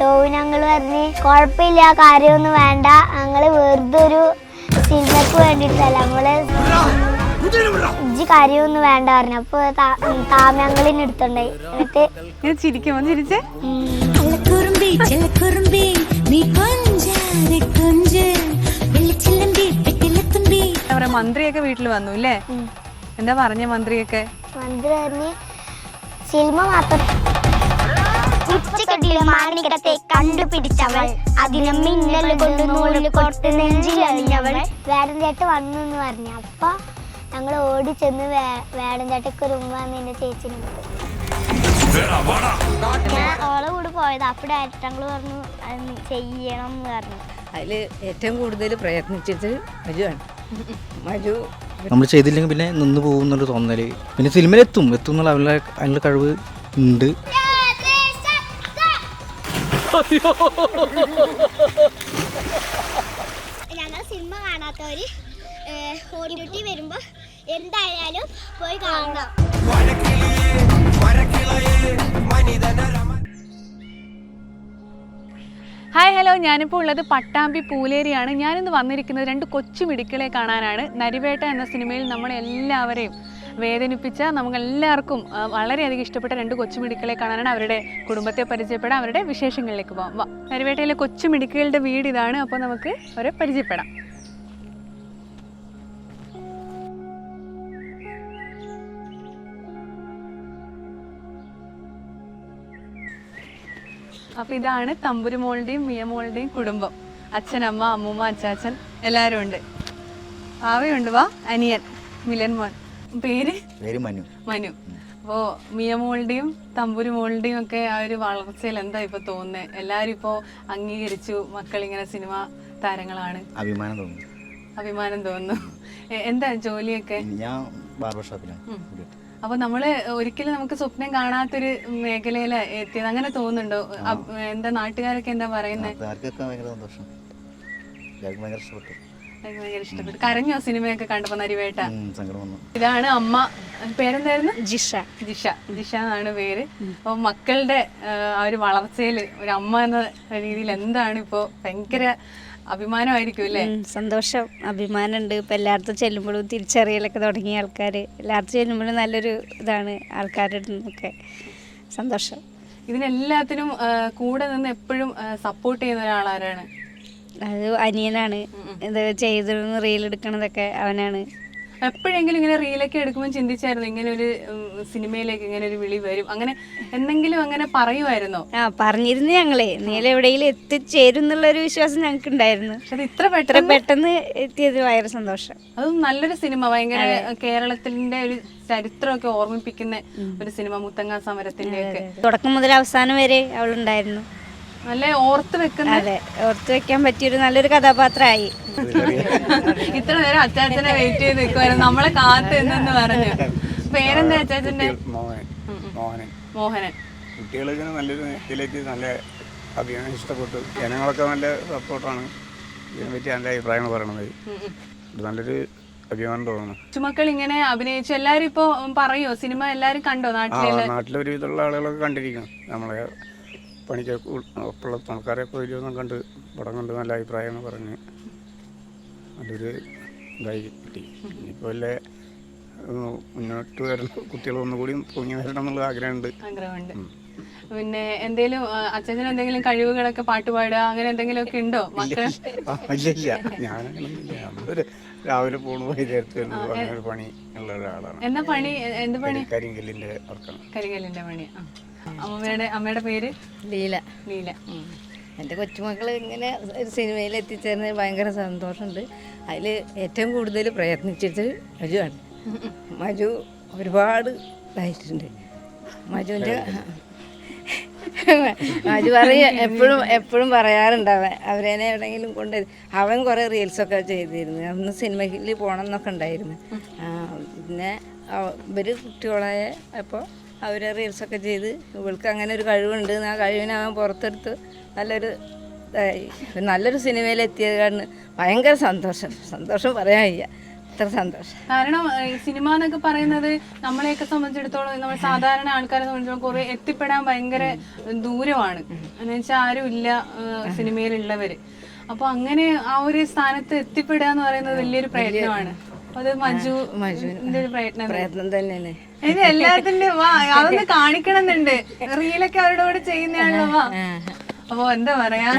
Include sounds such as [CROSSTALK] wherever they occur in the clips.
ടോവിന് ഞങ്ങൾ പറഞ്ഞ് കുഴപ്പമില്ല കാര്യമൊന്നും വേണ്ട. ഞങ്ങൾ വെറുതെ ഒരു സിനിമക്ക് വേണ്ടിയിട്ടല്ല നമ്മൾ ഇജ്ജ് കാര്യമൊന്നും വേണ്ട പറഞ്ഞു. അപ്പൊ താമ്യങ്ങളിന് എടുത്തുണ്ടായി. എന്നിട്ട് ഞാൻ ചിരിക്കുമോ? ചിരിച്ചേ? മന്ത്രിയൊക്കെ വീട്ടിൽ വന്നു അല്ലേ എന്താ പറഞ്ഞ മന്ത്രിയൊക്കെ? മന്ത്രി പറഞ്ഞ് സിനിമ മാത്രം ഉച്ചക്കെട്ടിലെ മാണിക്കത്തെ കണ്ടുപിടിച്ചവൾ. അതിനെ മിന്നൽ കൊണ്ട് നൂൽ കൊടുത്ത് നെഞ്ചിലണിഞ്ഞവൾ. വേടൻ ചേട്ടൻ വന്നു എന്ന് പറഞ്ഞു. അപ്പൊ ഞങ്ങൾ ഓടി ചെന്ന് വേ- വേടൻ ചേട്ടക്ക് ഒരു ഉമ്മ വന്ന് എന്റെ ചേച്ചിനെ ഞാൻ ഓളെ കൂടെ പോയത്. അപ്പൊ ഡയറക്ടർ ഞങ്ങൾ പറഞ്ഞു ചെയ്യണം എന്ന് പറഞ്ഞു. അതിൽ ഏറ്റവും കൂടുതൽ പ്രയത്നിച്ചത് മജുവാണ് മജു നമ്മൾ ചെയ്തില്ലെങ്കിൽ പിന്നെ നിന്ന് പോകും തോന്നൽ. പിന്നെ സിനിമയിലെത്തും. എത്തും എന്നുള്ള അവരുടെ അതിനുള്ള കഴിവ് ഉണ്ട്. ഞങ്ങൾ സിനിമ കാണാത്തവര് ഓടിട്ടി വരുമ്പോ എന്തായാലും പോയി കാണണം. Hi hello. ഞാനിപ്പോൾ ഉള്ളത് പട്ടാമ്പി പൂലേരിയാണ്. ഞാനിന്ന് വന്നിരിക്കുന്നത് രണ്ട് കൊച്ചു മിടുക്കളെ കാണാനാണ്. നരിവേട്ട എന്ന സിനിമയിൽ നമ്മളെല്ലാവരെയും വേദനിപ്പിച്ച നമുക്കെല്ലാവർക്കും വളരെയധികം ഇഷ്ടപ്പെട്ട രണ്ട് കൊച്ചുമിടുക്കളെ കാണാനാണ് അവരുടെ കുടുംബത്തെ പരിചയപ്പെടാം അവരുടെ വിശേഷങ്ങളിലേക്ക് പോകാം. വാ നരിവേട്ടയിലെ കൊച്ചുമിടുക്കുകളുടെ വീട് ഇതാണ് അപ്പോൾ നമുക്ക് അവരെ പരിചയപ്പെടാം. അപ്പോൾ ഇതാണ് തമ്പുരുമോളുടെയും മിയമോളുടെയും കുടുംബം. അച്ഛൻ അമ്മ അമ്മൂമ്മ അച്ചാച്ചൻ എല്ലാവരും ഉണ്ട്. ആവയുണ്ട് വാ അനിയൻ മിലൻ മോൻ. പേര്? പേര് മനു. മനു. അപ്പോൾ മിയമോളുടെയും തമ്പുരുമോളുടെയും ഒക്കെ ആ ഒരു വളർച്ചയിൽ എന്താ ഇപ്പൊ തോന്നുന്നത് എല്ലാരും ഇപ്പോ അംഗീകരിച്ചു മക്കൾ ഇങ്ങനെ സിനിമ താരങ്ങളാണ്. അഭിമാനം തോന്നുന്നു. അഭിമാനം തോന്നുന്നു. എന്താ ജോലിയൊക്കെ? ഞാൻ ബാർബർ ഷോപ്പിലാണ്. അപ്പൊ നമ്മൾ ഒരിക്കലും നമുക്ക് സ്വപ്നം കാണാത്തൊരു മേഖലയിൽ എത്തിയത് അങ്ങനെ തോന്നുന്നുണ്ടോ? എന്താ നാട്ടുകാരൊക്കെ എന്താ പറയുന്നത് ഭയങ്കര സന്തോഷം. ഭയങ്കര ഇഷ്ടപ്പെട്ടു. എനിക്ക് ഭയങ്കര ഇഷ്ടപ്പെട്ടു. കരഞ്ഞോ സിനിമയൊക്കെ കണ്ടപ്പോ നരിവേട്ട. ഇതാണ് അമ്മ. പേരെന്തായിരുന്നു? ജിഷ. ജിഷ. ജിഷ എന്നാണ് പേര്. അപ്പൊ മക്കളുടെ ആ, ആ ഒരു വളർച്ചയിൽ ഒരു അമ്മ എന്ന രീതിയിൽ എന്താണ് ഇപ്പോ ഭയങ്കര അഭിമാനമായിരിക്കും അല്ലേ? അഭിമാനം സന്തോഷം. അഭിമാനമുണ്ട്. ഇപ്പം എല്ലായിടത്തും ചെല്ലുമ്പോഴും തിരിച്ചറിയലൊക്കെ തുടങ്ങിയ ആൾക്കാർ എല്ലായിടത്തും ചെല്ലുമ്പോഴും നല്ലൊരു ഇതാണ് ആൾക്കാരുടെ നിന്നൊക്കെ സന്തോഷം. ഇതിനെല്ലാത്തിനും കൂടെ നിന്ന് എപ്പോഴും സപ്പോർട്ട് ചെയ്യുന്ന ഒരാളാരാണ്? അത് അനിയനാണ്. ഇത് ചെയ്തിരുന്ന റീൽ എടുക്കണതൊക്കെ അവനാണ്. എപ്പോഴെങ്കിലും ഇങ്ങനെ റീലൊക്കെ എടുക്കുമ്പോൾ ചിന്തിച്ചായിരുന്നു ഇങ്ങനെ ഒരു സിനിമയിലേക്ക് ഇങ്ങനെ ഒരു വിളി വരും. അങ്ങനെ എന്തെങ്കിലും അങ്ങനെ പറയുമായിരുന്നോ? ആ പറഞ്ഞിരുന്നു ഞങ്ങളെ. നീല എവിടെയെങ്കിലും എത്തിച്ചേരും എന്നുള്ളൊരു വിശ്വാസം ഞങ്ങൾക്ക് ഉണ്ടായിരുന്നു പക്ഷെ അത് ഇത്ര ഇത്ര പെട്ടെന്ന് പെട്ടെന്ന് എത്തിയത് ഭയങ്കര സന്തോഷം. അതും നല്ലൊരു സിനിമ. ഭയങ്കര കേരളത്തിന്റെ ഒരു ചരിത്രമൊക്കെ ഓർമ്മിപ്പിക്കുന്ന ഒരു സിനിമ മുത്തങ്ങ സമരത്തിന്റെ ഒക്കെ തുടക്കം മുതൽ അവസാനം വരെ അവളുണ്ടായിരുന്നു. നല്ല ഓർത്ത് വെക്കുന്ന അതെ ഓർത്ത് വെക്കാൻ പറ്റിയൊരു നല്ലൊരു കഥാപാത്രമായി. ഇത്ര നേരം അച്ചാച്ചനെ വെയിറ്റ് ചെയ്ത് നിൽക്കുമായിരുന്നു നമ്മളെ കാത്ത് എന്നു പറഞ്ഞു. പേരെന്താ അച്ചാച്ചന്റെ? മോഹൻ. മോഹനൻ. മോഹനൻ. കുട്ടികളിങ്ങനെ നല്ലൊരു ഇതിലേക്ക് നല്ല അഭിനയം ഇഷ്ടപ്പെട്ടു. ജനങ്ങളൊക്കെ നല്ല സപ്പോർട്ടാണ്. ഇതിനെപ്പറ്റി നല്ല അഭിപ്രായങ്ങൾ പറയണത്. നല്ലൊരു അഭിമാനം തോന്നുന്നു. ചുമക്കൾ ഇങ്ങനെ അഭിനയിച്ചു എല്ലാരും ഇപ്പൊ പറയോ സിനിമ എല്ലാരും കണ്ടോ നാട്ടിലെ? നാട്ടിലൊരു വിധമുള്ള ആളുകളൊക്കെ കണ്ടിരിക്കണം. നമ്മളെ പണിക്ക് ഒപ്പുള്ള ആൾക്കാരൊക്കെ വരുമെന്നും കണ്ട് പടം കണ്ട് നല്ല അഭിപ്രായം എന്ന് പറഞ്ഞ് നല്ലൊരു ഇതായി കിട്ടി. ഇനിയിപ്പോൾ അല്ലേ മുന്നോട്ട് വരുന്ന കുട്ടികൾ ഒന്നുകൂടി പൊങ്ങി വരണം എന്നുള്ള ആഗ്രഹമുണ്ട്. ആഗ്രഹമുണ്ട്. പിന്നെ എന്തെങ്കിലും അച്ഛൻ എന്തെങ്കിലും കഴിവുകളൊക്കെ പാട്ടുപാടുക അങ്ങനെ എന്തെങ്കിലും ഒക്കെ ഉണ്ടോ മക്കൾ ഇല്ല ഞാനങ്ങനൊന്നുമില്ല. രാവിലെ പോണു വൈകുന്നേരത്ത് അങ്ങനെ ഒരു പണി ഉള്ള ഒരാളാണ്. എന്താ പണി? എന്ത് പണി? കരിങ്കല്ലിന്റെ വർക്കാണ്. കരികല്ലിന്റെ പണി. ആ. അമ്മയുടെ അമ്മയുടെ പേര്? ലീല. ലീല. എന്റെ കൊച്ചുമക്കൾ ഇങ്ങനെ ഒരു സിനിമയിൽ എത്തിച്ചേർന്നതിൽ ഭയങ്കര സന്തോഷമുണ്ട്. അതിൽ ഏറ്റവും കൂടുതൽ പ്രയത്നിച്ചത് മജുവാണ്. മജു ഒരുപാട് ഇതായിട്ടുണ്ട്. മജുവിന്റെ മജു പറയും എപ്പോഴും എപ്പോഴും പറയാറുണ്ട് അവൻ അവരേനെ എവിടെയെങ്കിലും കൊണ്ട് അവൻ കുറേ റീൽസൊക്കെ ചെയ്തിരുന്നു. അന്ന് സിനിമയിൽ പോകണം എന്നൊക്കെ ഉണ്ടായിരുന്നു പിന്നെ ഇവർ ഇവർ കുട്ടികളായ അപ്പോൾ അവർ റീൽസൊക്കെ ചെയ്ത് ഇവൾക്ക് അങ്ങനെ ഒരു കഴിവുണ്ട് ആ കഴിവിനെ അവൻ പുറത്തെടുത്ത് നല്ലൊരു ഇതായി. നല്ലൊരു സിനിമയിലെത്തിയത് കാരണം ഭയങ്കര സന്തോഷം. സന്തോഷം പറയാൻ വയ്യ. അത്ര സന്തോഷം. കാരണം സിനിമ എന്നൊക്കെ പറയുന്നത് നമ്മളെയൊക്കെ സംബന്ധിച്ചിടത്തോളം നമ്മൾ സാധാരണ ആൾക്കാരെ സംബന്ധിച്ചിടത്തോളം കുറെ എത്തിപ്പെടാൻ ഭയങ്കര ദൂരമാണ്. എന്ന് വെച്ചാൽ ആരും ഇല്ല സിനിമയിലുള്ളവര്. അപ്പൊ അങ്ങനെ ആ ഒരു സ്ഥാനത്ത് എത്തിപ്പെടുക എന്ന് പറയുന്നത് വലിയൊരു പ്രയത്നമാണ്. അത് ഇതിന്റെ ഒരു പ്രയത്നം പ്രയത്നം തന്നെയാണ് ഇത് എല്ലാത്തിന്റെ വാ അതൊന്ന് കാണിക്കണമെന്നുണ്ട്. റീലൊക്കെ അവരുടെ കൂടെ ചെയ്യുന്നതാണല്ലോ വാ. അപ്പൊ എന്താ പറയാ?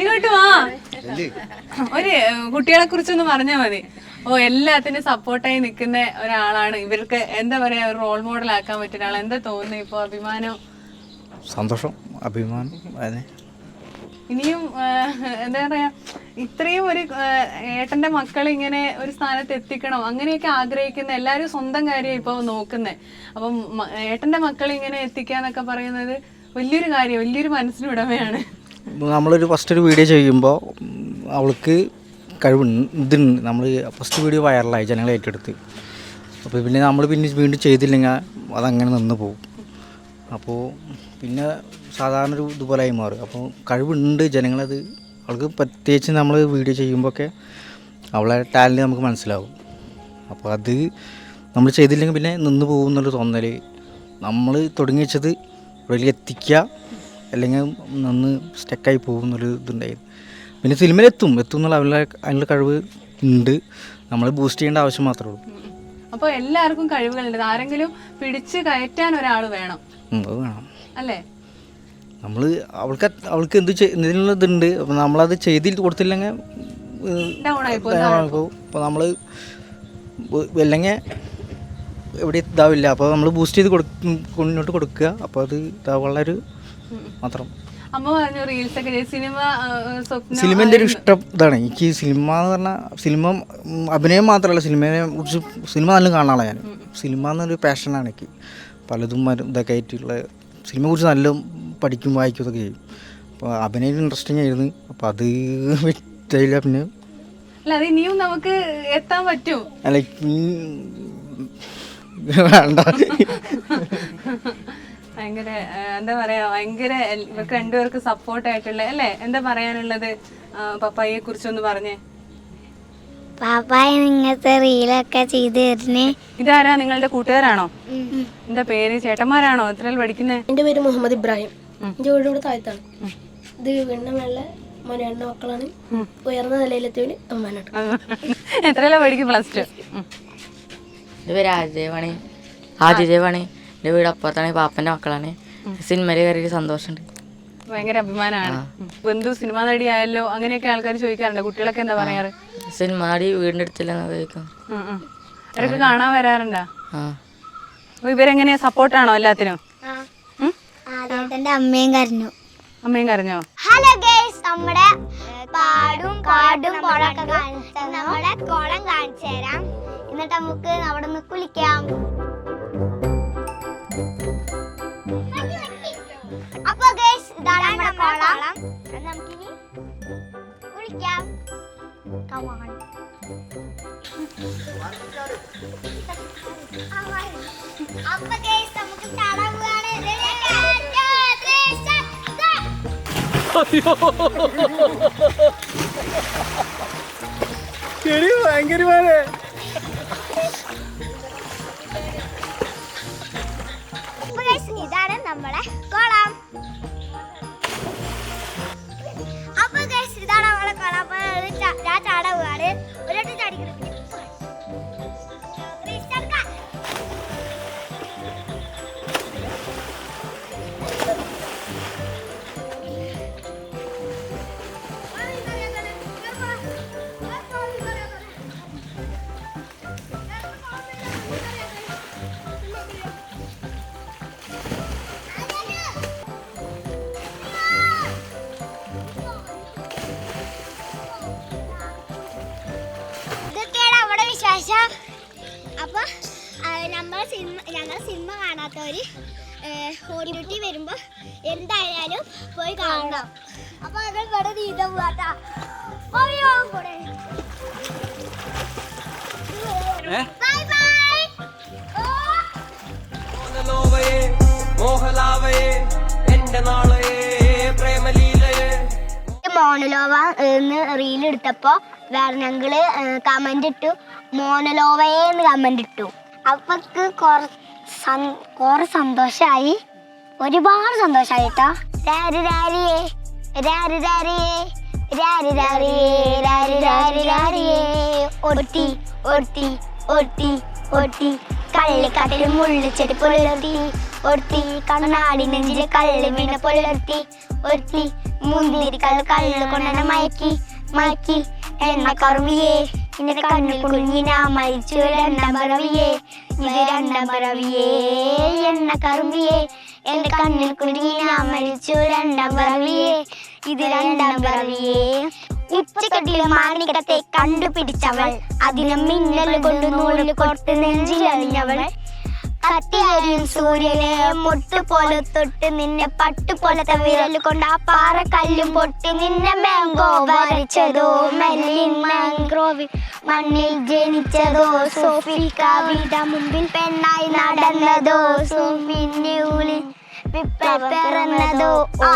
ഇങ്ങോട്ട് വാ. ഒരു കുട്ടികളെ കുറിച്ചൊന്ന് പറഞ്ഞാ മതി. ഓ എല്ലാത്തിനും സപ്പോർട്ടായി നിൽക്കുന്ന ഒരാളാണ്. ഇവർക്ക് എന്താ പറയാ ഒരു റോൾ മോഡൽ ആക്കാൻ പറ്റുന്ന ആൾ എന്താ തോന്നുന്നു ഇപ്പൊ അഭിമാനം? സന്തോഷം അഭിമാനം ഇനിയും എന്താ പറയാ ഇത്രയും ഒരു ഏട്ടന്റെ മക്കൾ ഇങ്ങനെ ഒരു സ്ഥാനത്ത് എത്തിക്കണം അങ്ങനെയൊക്കെ ആഗ്രഹിക്കുന്ന എല്ലാരും സ്വന്തം കാര്യം ഇപ്പൊ നോക്കുന്നേ. അപ്പം ഏട്ടന്റെ മക്കൾ ഇങ്ങനെ എത്തിക്കാന്നൊക്കെ പറയുന്നത് വലിയൊരു കാര്യം വലിയൊരു മനസ്സിന് ഉടമയാണ്. നമ്മളൊരു ഫസ്റ്റ് ഒരു വീഡിയോ ചെയ്യുമ്പോൾ അവൾക്ക് കഴിവ് ഇതുണ്ട് നമ്മൾ ഫസ്റ്റ് വീഡിയോ വൈറലായി ജനങ്ങൾ ഏറ്റെടുത്ത്. അപ്പോൾ പിന്നെ നമ്മൾ പിന്നെ വീണ്ടും ചെയ്തില്ലെങ്കിൽ അതങ്ങനെ നിന്ന് പോകും അപ്പോൾ പിന്നെ സാധാരണ ഒരു ഇതുപോലെയായി മാറും. അപ്പോൾ കഴിവുണ്ട് ജനങ്ങളത് അവൾക്ക് പ്രത്യേകിച്ച് നമ്മൾ വീഡിയോ ചെയ്യുമ്പോഴൊക്കെ അവളെ ടാലന്റ് നമുക്ക് മനസ്സിലാവും. അപ്പോൾ അത് നമ്മൾ ചെയ്തില്ലെങ്കിൽ പിന്നെ നിന്ന് പോകും എന്നൊരു തോന്നൽ നമ്മൾ തുടങ്ങി വെച്ചത് വെളിയിൽ എത്തിക്കുക അല്ലെങ്കിൽ നിന്ന് സ്റ്റക്കായി പോകും എന്നൊരു ഇതുണ്ടായിരുന്നു. പിന്നെ സിനിമയിലെത്തും എത്തും. എന്നുള്ള അവരുടെ അതിനുള്ള കഴിവ് ഉണ്ട്. നമ്മൾ ബൂസ്റ്റ് ചെയ്യേണ്ട ആവശ്യം മാത്രമേ ഉള്ളൂ. അപ്പോൾ എല്ലാവർക്കും കഴിവുകളുണ്ട്. ആരെങ്കിലും പിടിച്ച് കയറ്റാൻ ഒരാൾ വേണം. അത് വേണം. അല്ലേ? നമ്മൾ അവൾക്ക് അവൾക്ക് എന്ത് ഇതിനുള്ള ഇതുണ്ട്. അപ്പോൾ നമ്മളത് ചെയ്തിൽ കൊടുത്തില്ലെങ്കിൽ അപ്പോൾ നമ്മൾ അല്ലെങ്കിൽ എവിടെ ഇതാവില്ല. അപ്പോൾ നമ്മൾ ബൂസ്റ്റ് ചെയ്ത് കൊടുക്കും മുന്നോട്ട് കൊടുക്കുക. അപ്പോൾ അത് ഇതാവുള്ള ഒരു മാത്രം. സിനിമ എന്റെ ഒരു ഇഷ്ടം ഇതാണ്. എനിക്ക് സിനിമ എന്ന് പറഞ്ഞാൽ സിനിമ അഭിനയം മാത്രമല്ല സിനിമയെ കുറിച്ച് സിനിമ നല്ല കാണാനുള്ള ഞാൻ. സിനിമ എന്നൊരു പാഷനാണ് എനിക്ക്. പലതും ഇതൊക്കെ ആയിട്ടുള്ള സിനിമയെ കുറിച്ച് നല്ല പഠിക്കും വായിക്കും ഇതൊക്കെ ചെയ്യും. അപ്പോൾ അഭിനയം ഇൻട്രസ്റ്റിംഗ് ആയിരുന്നു. അപ്പോൾ അത് വിറ്റില്ല പിന്നെ. അല്ല അത് ഇനിയും നമുക്ക് എത്താൻ പറ്റുമോ അല്ല വേണ്ട. ഭയങ്കര എന്താ പറയാ ഭയങ്കര ഇവർക്ക് രണ്ടുപേർക്ക് സപ്പോർട്ട് ആയിട്ടുള്ള അല്ലേ? എന്താ പറയാനുള്ളത്? പപ്പായെ കുറിച്ചൊന്ന് പറഞ്ഞേ. പാപ്പായ ഇങ്ങനത്തെ റീലൊക്കെ ചെയ്ത് തരുന്നേ. ഇതാരാ നിങ്ങളുടെ കൂട്ടുകാരാണോ? എന്താ പേര്? ചേട്ടന്മാരാണോ? എത്രയിൽ പഠിക്കുന്നേ? എന്റെ പേര് മുഹമ്മദ് ഇബ്രാഹിം. എന്റെ വീടിനോട് ഇവിടെ താഴത്താണ്. ഇത് വീടിന്റെ വെള്ള മോനെ മക്കളാണ്. ഉയർന്ന നിലയിലെത്തിയവന് അമ്മാനാണ്. [LAUGHS] എത്രയിലാ പഠിക്കും പ്ലസ് ടു എന്റെ പേര് ആദിദേവാണ്. ആദിദേവാണ്. എന്റെ വീട് അപ്പുറത്താണ്. പാപ്പന്റെ മക്കളാണ്. സിനിമയിൽ കയറി സന്തോഷമുണ്ട്. ഭയങ്കര അഭിമാനമാണ്. ബന്ധു സിനിമ നടിയായല്ലോ ആയല്ലോ അങ്ങനെയൊക്കെ ആൾക്കാർ ചോദിക്കാറുണ്ട്. കുട്ടികളൊക്കെ എന്താ പറയാറ്? സിനിമ നടി വീടിന്റെ അടുത്തില്ലെന്ന് ചോദിക്കും. അവരൊക്കെ കാണാൻ വരാറുണ്ടാ? അപ്പൊ ഇവരെങ്ങനെയാ സപ്പോർട്ടാണോ എല്ലാത്തിനും? അമ്മയും കരഞ്ഞു. അമ്മയും കരഞ്ഞോ? ഹലോ ഗേസ് നമ്മുടെ പാടും കാടും കുളമൊക്കെ കാണിച്ചു നമ്മുടെ കുളം കാണിച്ചു തരാം. എന്നിട്ട് നമുക്ക് അവിടെ നിന്ന് കുളിക്കാം. ഇതാണ് നമ്മുടെ കുളം? നമുക്കിനി കുളിക്കാം on. അപ്പൊ നമുക്ക് ചാടാൻ പോവാണ്! അപ്പൊ guys, ഇതാണ് നമ്മളെ കുളം. ね。കാണാത്തവര് ഒ ടി ടി വരുമ്പോ എന്തായാലും പോയി കാണണം. അപ്പൊ അത് ഇവിടെ നീന്ത പോവാട്ടാ. ബൈ ബൈ മോണലോവ എന്ന് റീൽ എടുത്തപ്പോ വേറെ ഞങ്ങൾ കമന്റ് ഇട്ടു. മോണലോവയെ എന്ന് കമന്റ് ഇട്ടു അപ്പൊക്ക് കൊറേ സന്തോഷായി. ഒരുപാട് സന്തോഷായി കേട്ടോ രാരി രാരിയേ രാരി രാരിയേ രാരി രാരിയേ രാരി രാരി രാരിയേ. ഒട്ടി ഒട്ടി ഒട്ടി ഒട്ടി. കള്ളിക്കാട്ടിൽ മുള്ളിച്ചെടി പുലർത്തി ഒട്ടി കണ്ണാടി നെഞ്ചിലെ കള്ള് വീണ പുലർത്തി. ഒട്ടി മുന്തിരി കള്ള് കള്ള് കൊണ്ടാണ് മയക്കി മയക്കി എന്ന കറുവിയെ. നിന്റെ കണ്ണിൽ കുഞ്ഞിനാ മരിച്ചു രണ്ടാം പറവിയെ. ഇത് രണ്ടാം പറവിയേ എന്ന കറുവിയെ. എന്റെ കണ്ണിൽ കുഞ്ഞിനാ മരിച്ചു രണ്ടാം പറവിയേ. ഇത് രണ്ടാം പറവിയേ. ഉച്ചക്കെട്ടിലെ മാണിക്കത്തെ കണ്ടുപിടിച്ചവൾ. അതിനെ മിന്നൽ കൊണ്ട് നൂൽ കൊടുത്ത് നെഞ്ചിലറിഞ്ഞവൾ കത്തിയരിയും സൂര്യനെ മുട്ട് പോലെ തൊട്ട് നിന്നെ പട്ടുപോലത്തെ വിരൽ കൊണ്ട് ആ പാറ കല്ലും പൊട്ടി നിന്നെ മാങ്കോ വരച്ചതോ മെല്ലിൻ മാംഗ്രോവിൽ മണ്ണിൽ ജനിച്ചതോ സോഫി കവിത മുമ്പിൽ പെണ്ണായി നടന്നതോ സോഫിന്റെ ഉള്ളിൽ പിറന്നതോ ആ.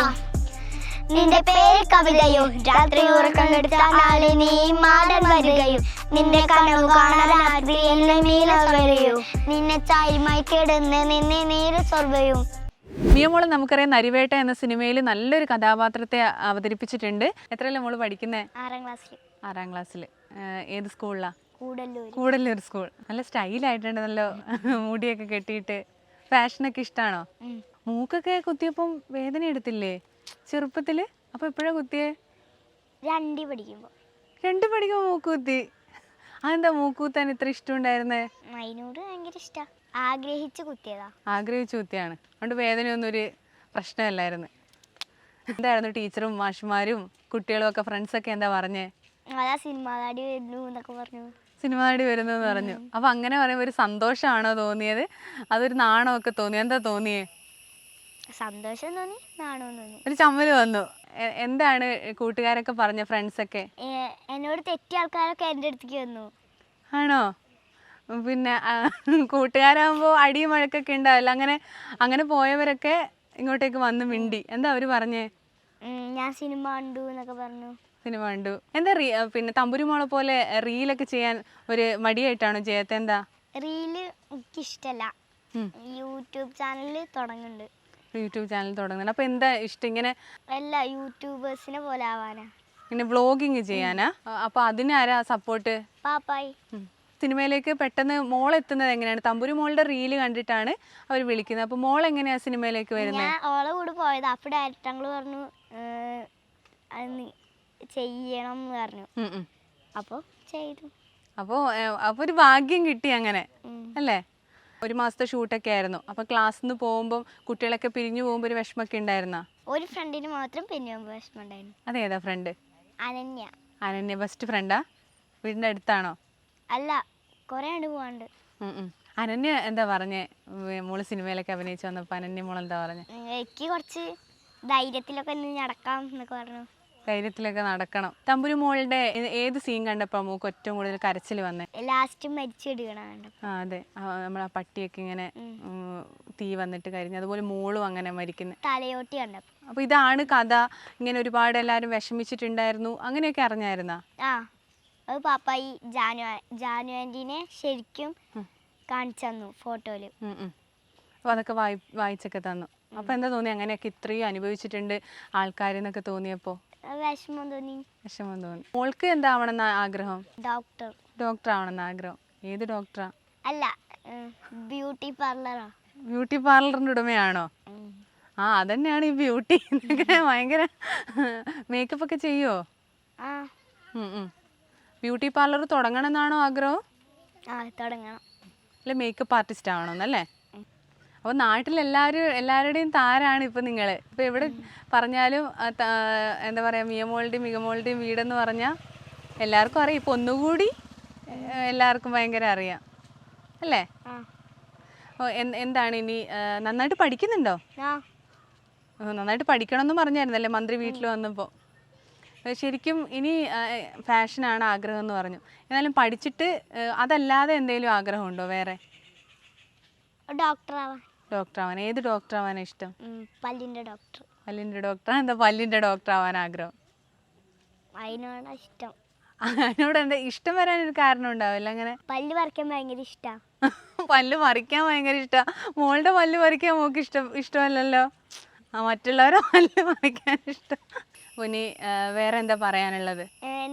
നിന്റെ പേര് കവിതയും? രാത്രി ഉറക്കം കെടുത്താൽ നാളെ നീ മാടൻ വരികയും നിന്റെ കനവ് കാണാൻ രാത്രി എന്നെ മീല വരികയും നിന്നെ ചായ്മായി കിടന്ന് നിന്നെ നീര് സ്വർഗയും. മിയമോൾ നമുക്കറിയാം നരിവേട്ട എന്ന സിനിമയിൽ നല്ലൊരു കഥാപാത്രത്തെ അവതരിപ്പിച്ചിട്ടുണ്ട്. എത്രയല്ലേ മോൾ പഠിക്കുന്നേ? ആറാം ക്ലാസ്സിൽ ആറാം ക്ലാസ്സിൽ ഏത് സ്കൂളിലാ? കൂടല്ലൂർ സ്കൂൾ. നല്ല സ്റ്റൈലായിട്ടുണ്ട് നല്ല മുടിയൊക്കെ കെട്ടിയിട്ട്. ഫാഷനൊക്കെ ഇഷ്ടമാണോ മൂക്കൊക്കെ കുത്തിയപ്പം വേദന എടുത്തില്ലേ? ചെറുപ്പത്തിൽ? അപ്പൊ എപ്പോഴാ കുത്തിയേ? രണ്ടി പഠിക്കുമ്പോൾ രണ്ട് പഠിക്കുമ്പോൾ മൂക്കുത്തി അതെന്താ മൂക്കുത്താൻ ഇത്ര ഇഷ്ടമുണ്ടായിരുന്നേ? അതിനോട് ഭയങ്കര ഇഷ്ടാ. ആഗ്രഹിച്ച് കുത്തിയതാ. ആഗ്രഹിച്ചു കുത്തിയാണ്. അതുകൊണ്ട് വേദനയൊന്നും ഒരു പ്രശ്നമല്ലായിരുന്നു. എന്തായിരുന്നു ടീച്ചറും മാഷുമാരും കുട്ടികളും ഒക്കെ ഫ്രണ്ട്സൊക്കെ എന്താ പറഞ്ഞേ? അതാ സിനിമ വരുന്നു എന്നൊക്കെ പറഞ്ഞു. സിനിമ നടി വരുന്നു എന്ന് പറഞ്ഞു. അപ്പൊ അങ്ങനെ പറയുമ്പോൾ ഒരു സന്തോഷമാണോ തോന്നിയത്? അതൊരു നാണമൊക്കെ തോന്നി എന്താ തോന്നിയേ? സന്തോഷം തോന്നി നാണവും തോന്നി ഒരു ചമ്മൽ വന്നു. എ- എന്താണ് കൂട്ടുകാരൊക്കെ പറഞ്ഞ ഫ്രണ്ട്സ് ഒക്കെ എന്നോട് തെറ്റിയ ആൾക്കാരൊക്കെ എന്റെ അടുത്തേക്ക് വന്നു. ആണോ? പിന്നെ ആ, കൂട്ടുകാരാകുമ്പോൾ അടിയും മഴക്കൊക്കെ ഉണ്ടാവില്ല. അങ്ങനെ അങ്ങനെ പോയവരൊക്കെ ഇങ്ങോട്ടേക്ക് വന്ന് മിണ്ടി. എന്താ അവർ പറഞ്ഞേ? ഉം, ഞാൻ സിനിമ കണ്ടു എന്നൊക്കെ പറഞ്ഞു. സിനിമ കണ്ടു. എന്താ റീ പിന്നെ തമ്പുരുമോളെ പോലെ റീലൊക്കെ ചെയ്യാൻ ഒരു മടിയായിട്ടാണോ ജയത്തെ എന്താ? റീൽ എനിക്കിഷ്ടല്ല. ഉം. യൂട്യൂബ് ചാനൽ തുടങ്ങുന്നുണ്ട്. യൂട്യൂബ് ചാനൽ തുടങ്ങുന്നുണ്ട്. അപ്പോൾ എന്താ ഇഷ്ടം ഇങ്ങനെ എല്ലാ യൂട്യൂബേഴ്സിനെ പോലെ ആവാനാ. ഇങ്ങനെ വ്ളോഗിങ് ചെയ്യാനാ? അപ്പോൾ അതിനാരാ സപ്പോർട്ട്? പാപ്പായി. സിനിമയിലേക്ക് പെട്ടെന്ന് മോൾ എത്തുന്നത് എങ്ങനെയാണ്? തമ്പുരി മോളുടെ റീൽ കണ്ടിട്ടാണ് അവർ വിളിക്കുന്നത്. അപ്പോൾ മോൾ എങ്ങനെയാ സിനിമയിലേക്ക് വരുന്നത് ഞാൻ ഓളെ കൂടെ പോയത്. അപ്പോൾ ഡയറക്ടങ്ങൾ പറഞ്ഞു "ഏർ, ചെയ്യണം എന്ന് പറഞ്ഞു. അപ്പോൾ ചെയ്തു. അപ്പോൾ അപ്പോൾ ഒരു ഭാഗ്യം കിട്ടി അങ്ങനെ. അല്ലേ? ഒരു മാസത്തെ ഷൂട്ടൊക്കെ ആയിരുന്നു. അപ്പോൾ ക്ലാസ്സിൽ നിന്ന് പോകുമ്പോൾ കുട്ടികളൊക്കെ പിരിഞ്ഞു പോകുമ്പോൾ ഒരു വിഷമൊക്കെ ഉണ്ടായിരുന്നാ? ഒരു ഫ്രണ്ടിന് മാത്രം പിന്നെ വിഷമം ഉണ്ടായിരുന്നു അതേതാ ഫ്രണ്ട്? അനന്യ. അനന്യ ബെസ്റ്റ് ഫ്രണ്ടാ വീടിന്റെ അടുത്താണോ? അല്ല കുറേ ഉണ്ട് പോകാണ്ട് ഉം ഉം. അനന്യ എന്താ പറഞ്ഞേ? മോൾ സിനിമയിലൊക്കെ അഭിനയിച്ചു വന്നപ്പോൾ അനന്യ മോൾ എന്താ പറഞ്ഞേ എനിക്ക് കുറച്ച് ധൈര്യത്തിലൊക്കെ നടക്കാം എന്നൊക്കെ പറഞ്ഞു. ധൈര്യത്തിലൊക്കെ നടക്കണം. തമ്പുരു മോളുടെ ഏത് സീൻ കണ്ടപ്പോൾ നമുക്ക് ഏറ്റവും കൂടുതൽ കരച്ചിൽ വന്നേ? ലാസ്റ്റ് മരിച്ചിടുകയാണ് ആ അതെ. നമ്മൾ ആ പട്ടിയൊക്കെ ഇങ്ങനെ തീ വന്നിട്ട് കരിഞ്ഞു അതുപോലെ മോളും അങ്ങനെ മരിക്കുന്നത് തലയോട്ടി കണ്ടപ്പോൾ അപ്പൊ ഇതാണ് കഥ. ഇങ്ങനെ ഒരുപാട് എല്ലാരും വിഷമിച്ചിട്ടുണ്ടായിരുന്നു. അങ്ങനെയൊക്കെ അറിഞ്ഞായിരുന്നാ? ആ അത് പാപ്പായി ജാനു ശരിക്കും കാണിച്ചു തന്നു ഫോട്ടോയിൽ അപ്പോൾ അതൊക്കെ വായി വായിച്ചൊക്കെ തന്നു. അപ്പോൾ എന്താ തോന്നി അങ്ങനെയൊക്കെ ഇത്രയും അനുഭവിച്ചിട്ടുണ്ട് ആൾക്കാരെന്നൊക്കെ തോന്നിയപ്പോൾ വിഷമം തോന്നി. വിഷമം തോന്നി. മോൾക്ക് എന്താവണമെന്ന ആഗ്രഹം? ഡോക്ടർ. ഡോക്ടർ ആവണമെന്ന ആഗ്രഹം. ഏത് ഡോക്ടറാ? അല്ല ബ്യൂട്ടി പാർലറാ. ബ്യൂട്ടി പാർലറിന്റെ ഉടമയാണോ? ആ അതന്നെയാണ് ഈ ബ്യൂട്ടി. ഭയങ്കര മേക്കപ്പ് ഒക്കെ ചെയ്യുമോ ആ ബ്യൂട്ടി പാർലർ തുടങ്ങണം എന്നാണോ ആഗ്രഹം തുടങ്ങണം. അല്ല മേക്കപ്പ് ആർട്ടിസ്റ്റ് ആവണമെന്നല്ലേ? അപ്പോൾ നാട്ടിലെല്ലാവരും എല്ലാവരുടെയും താരാണ് ഇപ്പോൾ നിങ്ങൾ ഇപ്പോൾ എവിടെ പറഞ്ഞാലും എന്താ പറയുക മിയമോളുടെയും മികമോളുടെയും വീടെന്ന് പറഞ്ഞാൽ എല്ലാവർക്കും അറിയാം. ഇപ്പോൾ ഒന്നുകൂടി എല്ലാവർക്കും ഭയങ്കര അറിയാം. അല്ലേ? ഓ എന്ത്- എന്താണ് ഇനി നന്നായിട്ട് പഠിക്കുന്നുണ്ടോ? നന്നായിട്ട് പഠിക്കണമെന്ന് പറഞ്ഞായിരുന്നല്ലേ മന്ത്രി വീട്ടിൽ വന്നപ്പോൾ ശരിക്കും ഇനി ഫാഷനാണ് ആഗ്രഹം എന്ന് പറഞ്ഞു. എന്നാലും പഠിച്ചിട്ട് അതല്ലാതെ എന്തെങ്കിലും ആഗ്രഹമുണ്ടോ വേറെ? ഡോക്ടർ ഡോക്ടർ ആവാൻ ഏത് ഡോക്ടർ ആവാനാണ് ഇഷ്ടം പല്ലിന്റെ ഡോക്ടർ. പല്ലിന്റെ ഡോക്ടർ. എന്താ പല്ലിന്റെ ഡോക്ടർ ആവാൻ ആഗ്രഹം? അതിനോടാണ് ഇഷ്ടം. അതിനോട് എന്താ ഇഷ്ടം വരാൻ ഒരു കാരണം ഉണ്ടാവില്ല അങ്ങനെ? പല്ല് പറിക്കാൻ ഭയങ്കര ഇഷ്ടാ. [LAUGHS] പല്ല് മറിക്കാൻ ഭയങ്കര ഇഷ്ടമാണ് മോളുടെ പല്ല് പറിക്കാൻ മോൾക്ക് ഇഷ്ടം ഇഷ്ടമല്ലല്ലോ? ആ മറ്റുള്ളവരെ പല്ല് മറിക്കാൻ ഇഷ്ടം. ഇനി വേറെ എന്താ പറയാനുള്ളത്?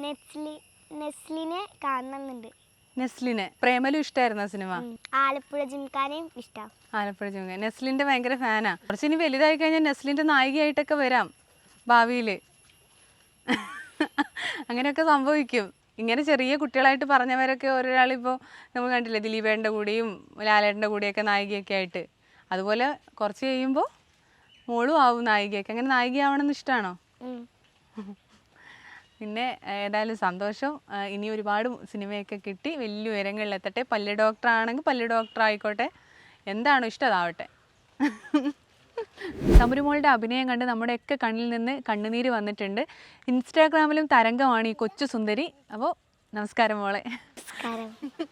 നെസ്ലി നെസ്ലിനെ കാണുന്നുണ്ട് നെസ്ലിനെ. പ്രേമലു ഇഷ്ടമായിരുന്ന സിനിമ? ആലപ്പുഴ ജിംഖാനയും ഇഷ്ടം. ആലപ്പുഴ ചുങ്ക നെസ്ലിന്റെ ഭയങ്കര ഫാനാ. കുറച്ച് ഇനി വലുതായി കഴിഞ്ഞാൽ നെസ്ലിന്റെ നായികയായിട്ടൊക്കെ വരാം ഭാവിയിൽ അങ്ങനെയൊക്കെ സംഭവിക്കും. ഇങ്ങനെ ചെറിയ കുട്ടികളായിട്ട് പറഞ്ഞവരൊക്കെ ഒരാളിപ്പോൾ നമ്മൾ കണ്ടില്ലേ ദിലീപേടെ കൂടെയും ലാലേട്ടന്റെ കൂടെയൊക്കെ നായികയൊക്കെ ആയിട്ട്. അതുപോലെ കുറച്ച് കഴിയുമ്പോൾ മോളും ആവും നായികയൊക്കെ. അങ്ങനെ നായികയാവണമെന്ന് ഇഷ്ടമാണോ. പിന്നെ ഏതായാലും സന്തോഷം. ഇനി ഒരുപാട് സിനിമയൊക്കെ കിട്ടി. വലിയ ഉയരങ്ങളിലെത്തട്ടെ പല്ല് ഡോക്ടർ ആണെങ്കിൽ പല്ല് ഡോക്ടർ ആയിക്കോട്ടെ എന്താണോ ഇഷ്ടം അതാവട്ടെ [LAUGHS] തമുരുമോളുടെ അഭിനയം കണ്ട് നമ്മുടെയൊക്കെ കണ്ണിൽ നിന്ന് കണ്ണുനീര് വന്നിട്ടുണ്ട്. ഇൻസ്റ്റാഗ്രാമിലും തരംഗമാണ് ഈ കൊച്ചു സുന്ദരി. അപ്പോൾ നമസ്കാരം മോളെ. [LAUGHS]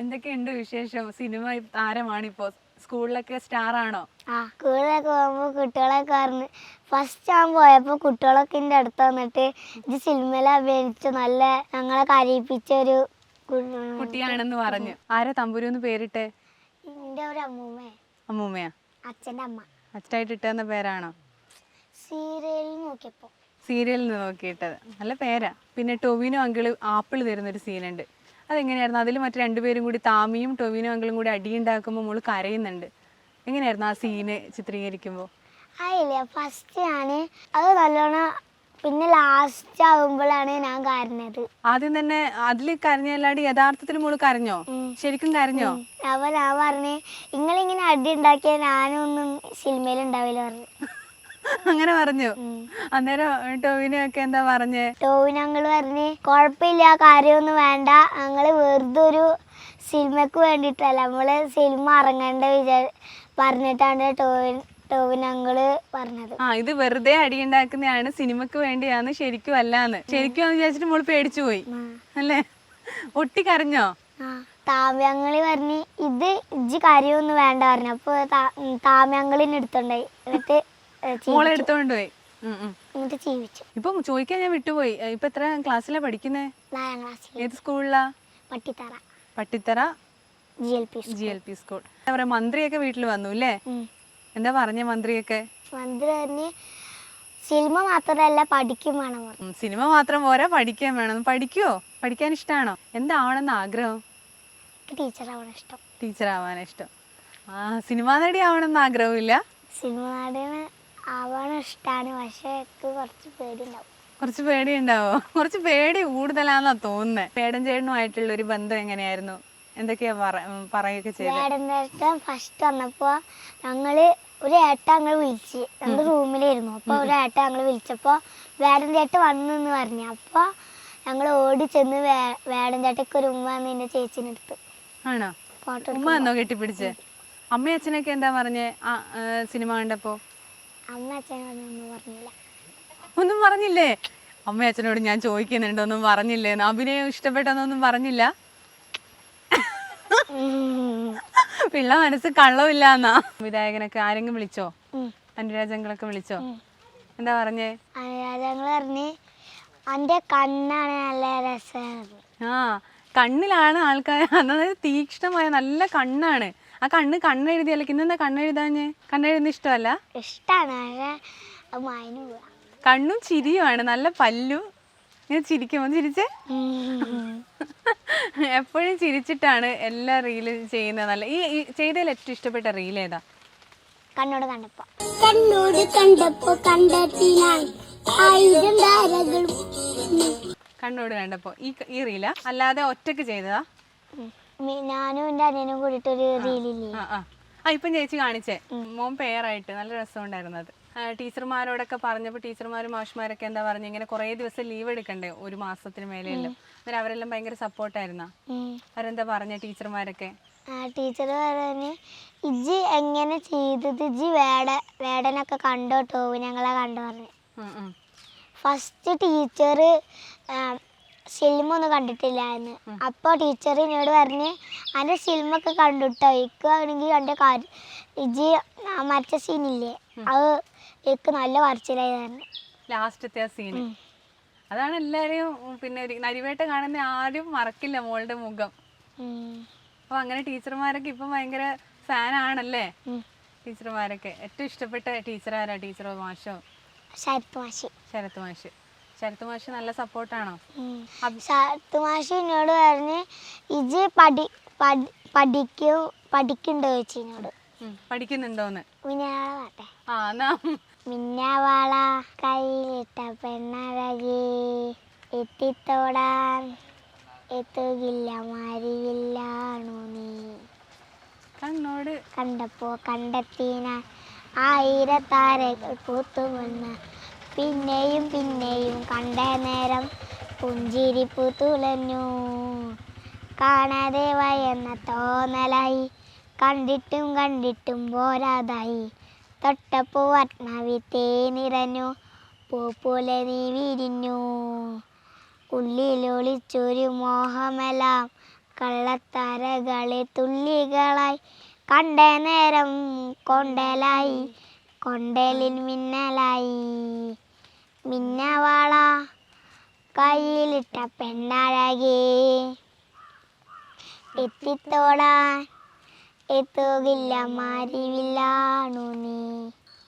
എന്തൊക്കെയുണ്ട് വിശേഷം? സിനിമ താരമാണിപ്പോൾ സ്കൂളിലൊക്കെ സ്റ്റാർ ആണോ ആ സ്കൂളിലൊക്കെ പോകുമ്പോൾ കുട്ടികളൊക്കെ പറഞ്ഞ് ഫസ്റ്റ് ഞാൻ പോയപ്പോൾ കുട്ടികളൊക്കെ എന്റെ അടുത്ത് വന്നിട്ട് ഇത് സിനിമയിൽ അഭിനയിച്ചു നല്ല ഞങ്ങളെ കരയിപ്പിച്ച ഒരു കുട്ടിയാണെന്ന് പറഞ്ഞു. ആരാ തമ്പുരു എന്ന് പേരിട്ടെ? എന്റെ ഒരു അമ്മൂമ്മേ. അമ്മൂമ്മയാ? അച്ഛന്റെ അമ്മ. അച്ഛനായിട്ട് ഇട്ടെന്ന പേരാണോ? സീരിയലിൽ നോക്കിയപ്പോൾ സീരിയലിൽ നോക്കിയിട്ടത്. നല്ല പേരാ. പിന്നെ ടൊവിനോ അങ്കിൾ ആപ്പിൾ തരുന്നൊരു സീനുണ്ട് അതെങ്ങനെയായിരുന്നു? അതിൽ മറ്റു രണ്ടുപേരും കൂടി താമിയും ടൊവിനോ അങ്കിളും കൂടി അടിയുണ്ടാക്കുമ്പോൾ മോൾ കരയുന്നുണ്ട്. എങ്ങനെയായിരുന്നു ആ സീന് ചിത്രീകരിക്കുമ്പോൾ ആയില്ല. ഫസ്റ്റ് ഞാൻ അത് നല്ലോണം പിന്നെ ലാസ്റ്റ് ആകുമ്പോഴാണ് ഞാൻ കരഞ്ഞത്. ആദ്യം തന്നെ അതിൽ കരഞ്ഞല്ലാണ്ട് യഥാർത്ഥത്തിൽ മോൾ കരഞ്ഞോ? ശരിക്കും കരഞ്ഞോ? അവൻ ആ പറഞ്ഞ് നിങ്ങളിങ്ങനെ അടി ഉണ്ടാക്കിയ ഞാനൊന്നും സിനിമയിൽ ഉണ്ടാവില്ല പറഞ്ഞു. അങ്ങനെ പറഞ്ഞു. അന്നേരം ടോവിനൊക്കെ എന്താ പറഞ്ഞേ? ടോവിൻ ഞങ്ങൾ പറഞ്ഞ് കുഴപ്പമില്ല കാര്യമൊന്നും വേണ്ട. ഞങ്ങൾ വെറുതെ ഒരു സിനിമക്ക് വേണ്ടിയിട്ടല്ല നമ്മൾ സിനിമ ഇറങ്ങേണ്ട വിചാ പറഞ്ഞിട്ടാണ് ടോവിൻ ടോവിൻ ഞങ്ങൾ പറഞ്ഞത്. ആ ഇത് വെറുതെ അടിയുണ്ടാക്കുന്നതാണ് സിനിമക്ക് വേണ്ടിയാന്ന് ശരിക്കും അല്ലാന്ന്. ശരിക്കും എന്ന് വിചാരിച്ചിട്ട് മോൾ പേടിച്ചു പോയി. അല്ലേ? ഒട്ടി കരഞ്ഞോ? ആ താമ്യങ്ങളി പറഞ്ഞ് ഇത് ഇജ്ജ് കാര്യമൊന്നും വേണ്ട പറഞ്ഞു. അപ്പോൾ താമ്യങ്ങളിന് എടുത്തുണ്ടായി എന്നിട്ട് മോളെ എടുത്തോണ്ട് പോയി ഇപ്പം ചോദിക്കാൻ ഞാൻ വിട്ടുപോയി. ഇപ്പൊ എത്ര ക്ലാസ്സിലാ പഠിക്കുന്നേ? ഏത് സ്കൂളിലാ? Pattithara. Pattithara? G L P school എന്താ പറയാ മന്ത്രിയൊക്കെ വീട്ടിൽ വന്നു അല്ലേ? എന്താ പറഞ്ഞ മന്ത്രിയൊക്കെ? മന്ത്രി സിനിമ മാത്രമല്ല പഠിക്കും വേണം സിനിമ മാത്രം പോരാ പഠിക്കാൻ വേണം. പഠിക്കുവോ? പഠിക്കാൻ ഇഷ്ടമാണോ എന്താവണമെന്ന് ആഗ്രഹം? ടീച്ചറാവാൻ ടീച്ചറാവണം ഇഷ്ടം. ടീച്ചർ ഇഷ്ടം. ആ സിനിമാ നടി ആവണമെന്ന് ആഗ്രഹമില്ല സിനിമ നാടിന് ആവാൻ ഇഷ്ടമാണ് പക്ഷേ എനിക്ക് കുറച്ച് പേടിയുണ്ടാവും. കുറച്ച് പേടി ഉണ്ടാവോ കുറച്ച് പേടി കൂടുതലാന്നാ തോന്നുന്നത് പേടൻ ചേട്ടനുമായിട്ടുള്ള ഒരു ബന്ധം എങ്ങനെയായിരുന്നു? എന്തൊക്കെയാ പറയുകയൊക്കെ ചെയ്തത് ഫസ്റ്റ് വന്നപ്പോ ഞങ്ങൾ ഒരു ഏട്ട ഞങ്ങൾ വിളിച്ച് ഞങ്ങൾ റൂമിലായിരുന്നു. അപ്പൊ ഒരു ഏട്ട ഞങ്ങൾ വേടൻ ചേട്ട വന്നു എന്ന് പറഞ്ഞു. അപ്പൊ ഞങ്ങൾ ഓടി ചെന്ന് വേടൻ ചേട്ടക്ക് ഒരു ഉമ്മ എന്ന് എന്റെ ചേച്ചീനെ എടുത്ത് ആണോ? ഉമ്മ എന്നോ കെട്ടിപ്പിടിച്ച്? അമ്മയും അച്ഛനൊക്കെ എന്താ പറഞ്ഞേ? സിനിമ കണ്ടപ്പോ? അമ്മ പറഞ്ഞില്ല. ഒന്നും പറഞ്ഞില്ലേ? അമ്മ അച്ഛനോട് ഞാൻ ചോദിക്കുന്നുണ്ട് ഒന്നും പറഞ്ഞില്ലേ അഭിനയം ഇഷ്ടപ്പെട്ടെന്നൊന്നും പറഞ്ഞില്ല. പിള്ള മനസ്സ് കള്ളമില്ല എന്നാ വിധായകനൊക്കെ ആരെങ്കിലും വിളിച്ചോ? അനുരാജങ്ങളൊക്കെ വിളിച്ചോ? എന്താ പറഞ്ഞേ? അനുരാജങ്ങൾ പറഞ്ഞ് അന്റെ കണ്ണാണ് നല്ല രസം ആ കണ്ണിലാണ് ആൾക്കാർ അതായത് തീക്ഷ്ണമായ നല്ല കണ്ണാണ്. ആ കണ്ണ് കണ്ണെഴുതിയല്ലേ ഇന്നെന്താ കണ്ണെഴുതാഞ്ഞ്? കണ്ണെഴുതുന്ന ഇഷ്ടമല്ല? ഇഷ്ടമാണ് കണ്ണും ചിരിയുമാണ് നല്ല പല്ലും. ഇങ്ങനെ ചിരിക്കുമോ? ചിരിച്ചേ? എപ്പോഴും ചിരിച്ചിട്ടാണ് എല്ലാ റീലും ചെയ്യുന്നത്. നല്ല ഈ ചെയ്തതിൽ ഏറ്റവും ഇഷ്ടപ്പെട്ട റീൽ ഏതാ? കണ്ണോട് കണ്ടപ്പോ. കണ്ണോട് കണ്ടപ്പോ ധാരകൾ കണ്ണോട് കണ്ടപ്പോ. ഈ ഈ റീലാ? അല്ലാതെ ഒറ്റയ്ക്ക് ചെയ്തതാ? ഞാനും അനിയനും കൂടിട്ട് ഒരു റീലില്ലേ? ആ ഇപ്പം ചേച്ചി കാണിച്ചേ. മോൻ പെയറായിട്ട് നല്ല രസമുണ്ടായിരുന്നു അത്. ടീച്ചർമാരോടൊക്കെ പറഞ്ഞപ്പോൾ ടീച്ചർമാരും മാഷ്മാരൊക്കെ എന്താ പറഞ്ഞു ഇങ്ങനെ കുറേ ദിവസം ലീവ് എടുക്കണ്ടേ ഒരു മാസത്തിന് മേലെയല്ലോ. അന്നേരം അവരെല്ലാം ഭയങ്കര സപ്പോർട്ടായിരുന്നാ അവരെന്താ പറഞ്ഞ ടീച്ചർമാരൊക്കെ? ടീച്ചർ പറഞ്ഞ് ഇജി എങ്ങനെ ചെയ്തത്? ഇജി വേട വേടനൊക്കെ കണ്ടോട്ടോ ഞങ്ങളെ കണ്ടു പറഞ്ഞു. ഫസ്റ്റ് ടീച്ചർ സിനിമ ഒന്നും കണ്ടിട്ടില്ലായിരുന്നു അപ്പോൾ ടീച്ചർ എന്നോട് പറഞ്ഞ് അതിന്റെ സിനിമൊക്കെ കണ്ടുട്ടോ? ഇക്കുവാണെങ്കിൽ എന്റെ കാര്യം ഇജി മറ്റ സീനില്ലേ അത് എനിക്ക് നല്ല വരച്ചിലായി പറഞ്ഞു. ലാസ്റ്റത്തെ ആ സീൻ അതാണ് എല്ലാവരെയും പിന്നെ ഒരു നരിവേട്ട കാണുന്ന ആരും മറക്കില്ല മോളുടെ മുഖം. അപ്പൊ അങ്ങനെ ടീച്ചർമാരൊക്കെ ഇപ്പം ഭയങ്കര ഫാനാണല്ലേ ടീച്ചർമാരൊക്കെ. ഏറ്റവും ഇഷ്ടപ്പെട്ട ടീച്ചർ ആരാ? ടീച്ചറോ മാഷോ? ശരത് മാഷി. ശരത് മാഷ്. ശരത് മാഷ് നല്ല സപ്പോർട്ടാണോ? ശരത്ത് മാഷി എന്നോട് പറഞ്ഞ് ഇജ് പഠി പഠി പഠിക്കൂ പഠിക്കണ്ടോ ചോദിച്ചു എന്നോട്. പഠിക്കുന്നുണ്ടോന്ന്? മിന്നാവാള കയ്യിലിട്ട പെണ്ണഴകി എത്തിത്തോടാൻ എത്തുകില്ല മാരിയില്ലാണു നീ. കണ്ണോട്. കണ്ടപ്പോ കണ്ടെത്തിന ആയിരത്താരകൾ പൂത്തുവന്ന് പിന്നെയും പിന്നെയും കണ്ട നേരം പുഞ്ചിരിപ്പു തുളഞ്ഞു കാണാതെ വയന്ന തോന്നലായി. കണ്ടിട്ടും കണ്ടിട്ടും പോരാതായി. തൊട്ടപ്പൂ ആത്മാവി തേനിറഞ്ഞു. പൂ പോലെ നീ വിരിഞ്ഞു. ഉള്ളിലൊളിച്ചൊരു മോഹമെല്ലാം കള്ളത്തരകളെ തുള്ളികളായി. കണ്ട നേരം കൊണ്ടലായി. കൊണ്ടലിൽ മിന്നലായി. മിന്നവാള കയ്യിലിട്ട പെണ്ണഴകേ. എത്തിത്തോടാൻ എത്തുകില്ല മാരിവില്ലാണു നീ.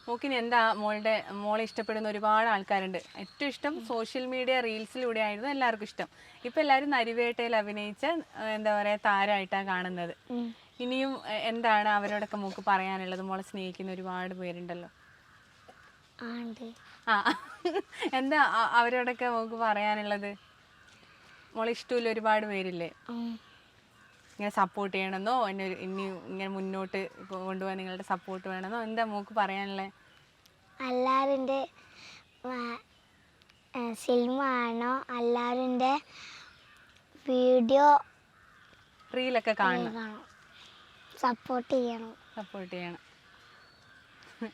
മോക്കിന് എന്താ മോളുടെ മോളെ ഇഷ്ടപ്പെടുന്ന ഒരുപാട് ആൾക്കാരുണ്ട്. ഏറ്റവും ഇഷ്ടം സോഷ്യൽ മീഡിയ റീൽസിലൂടെ ആയിരുന്നു എല്ലാവർക്കും ഇഷ്ടം. ഇപ്പം എല്ലാവരും നരിവേട്ടയിൽ അഭിനയിച്ച എന്താ പറയുക താരമായിട്ടാണ് കാണുന്നത്. ഇനിയും എന്താണ് അവരോടൊക്കെ മോക്ക് പറയാനുള്ളത്? മോളെ സ്നേഹിക്കുന്ന ഒരുപാട് പേരുണ്ടല്ലോ. ആ എന്താ അവരോടൊക്കെ നമുക്ക് പറയാനുള്ളത്? മോളെ ഇഷ്ടമില്ല ഒരുപാട് പേരില്ലേ. ഇങ്ങനെ സപ്പോർട്ട് ചെയ്യണമെന്നോ? എന്നെ ഇനി ഇങ്ങനെ മുന്നോട്ട് കൊണ്ടുപോകാൻ നിങ്ങളുടെ സപ്പോർട്ട് വേണമെന്നോ? എന്താ മോക്ക് പറയാനുള്ളത് എല്ലാവരുടെ സിനിമ ആണോ? എല്ലാവരുടെ വീഡിയോ റീലൊക്കെ കാണണം സപ്പോർട്ട് ചെയ്യണം. സപ്പോർട്ട് ചെയ്യണം.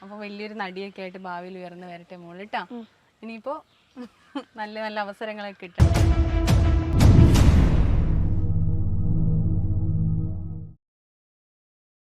അപ്പോൾ വലിയൊരു നടിയൊക്കെ ആയിട്ട് ഭാവിയിൽ ഉയർന്നു വരട്ടെ മോളിട്ടാ. ഇനിയിപ്പോൾ നല്ല നല്ല അവസരങ്ങളൊക്കെ കിട്ടണം